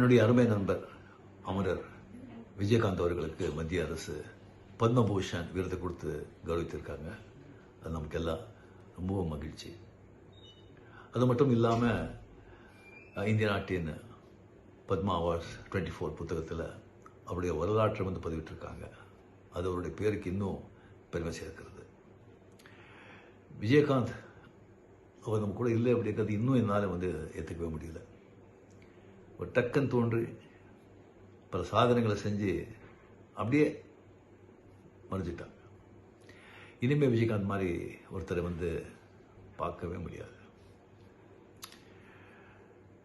என்னுடைய அருமை நண்பர் அமரர் விஜயகாந்த் அவர்களுக்கு மத்திய அரசு பத்மபூஷன் விருது கொடுத்து கௌரவித்திருக்காங்க. அது நமக்கெல்லாம் ரொம்பவும் மகிழ்ச்சி. அது மட்டும் இல்லாமல் இந்திய நாட்டின் பத்மா அவார்ட்ஸ் டுவெண்ட்டி ஃபோர் புத்தகத்தில் அவருடைய வரலாற்றை வந்து பதிவிட்டிருக்காங்க. அது அவருடைய பேருக்கு இன்னும் பெருமை சேர்க்கிறது. விஜயகாந்த் அவர் நம்ம கூட இல்லை அப்படிங்கிறது இன்னும் என்னால் வந்து ஏற்றுக்கவே முடியல. ஒரு டக்குன்னு தோன்றி பல சாதனைகளை செஞ்சு அப்படியே மறைஞ்சிட்டாங்க இனிமேல் விஜயகாந்த் மாதிரி ஒருத்தரை வந்து பார்க்கவே முடியாது.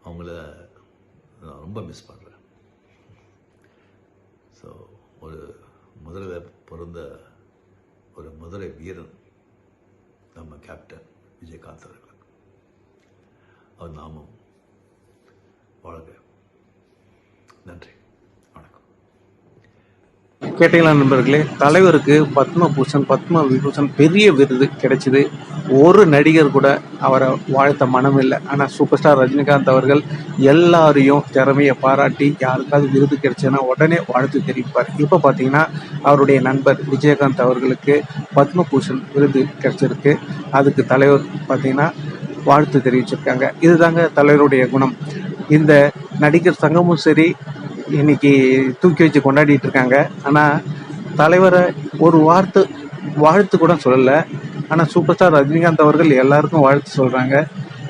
அவங்கள நான் ரொம்ப மிஸ் பண்ணுறேன் ஸோ ஒரு மதுரையில் பிறந்த ஒரு மதுரை வீரன் நம்ம கேப்டன் விஜயகாந்த் அவர்கள். அவர் நாமும் வாழ்க நன்றி. வணக்கம். கேட்டீங்களா நண்பர்களே தலைவருக்கு பத்ம பூஷன் பத்ம விபூஷன் பெரிய விருது கிடைச்சிது. ஒரு நடிகர் கூட அவரை வாழ்த்த மனம் இல்லை. ஆனால் சூப்பர் ஸ்டார் ரஜினிகாந்த் அவர்கள் எல்லாரையும் திறமையை பாராட்டி யாருக்காவது விருது கிடைச்சதுன்னா உடனே வாழ்த்து தெரிவிப்பார். இப்போ பார்த்தீங்கன்னா அவருடைய நண்பர் விஜயகாந்த் அவர்களுக்கு பத்ம பூஷன் விருது கிடைச்சிருக்கு. அதுக்கு தலைவர் பார்த்தீங்கன்னா வாழ்த்து தெரிவிச்சிருக்காங்க. இதுதாங்க தலைவருடைய குணம். இந்த நடிகர் சங்கமும் சரி இன்னைக்கு தூக்கி வச்சு கொண்டாடிட்டு இருக்காங்க. ஆனால் தலைவரை ஒரு வார்த்தை வாழ்த்து கூட சொல்லலை. ஆனால் சூப்பர் ஸ்டார் ரஜினிகாந்த் அவர்கள் எல்லாருக்கும் வாழ்த்து சொல்கிறாங்க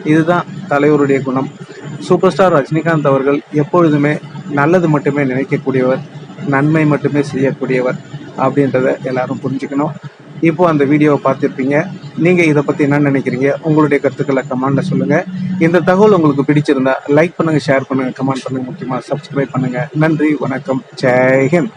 இதுதான் தலைவருடைய குணம். சூப்பர் ஸ்டார் ரஜினிகாந்த் அவர்கள் எப்பொழுதுமே நல்லது மட்டுமே நினைக்கக்கூடியவர் நன்மை மட்டுமே செய்யக்கூடியவர் அப்படின்றத எல்லாரும் புரிஞ்சுக்கணும். இப்போது அந்த வீடியோவை பார்த்துருப்பீங்க. நீங்கள் இதை பற்றி என்ன நினைக்கிறீங்க? உங்களுடைய கருத்துக்களை கமெண்ட்டில் சொல்லுங்கள் இந்த தகவல் உங்களுக்கு பிடிச்சிருந்தா லைக் பண்ணுங்கள் ஷேர் பண்ணுங்கள் கமெண்ட் பண்ணுங்கள் முக்கியமாக சப்ஸ்கிரைப் பண்ணுங்கள் நன்றி வணக்கம். ஜெய்ஹிந்த்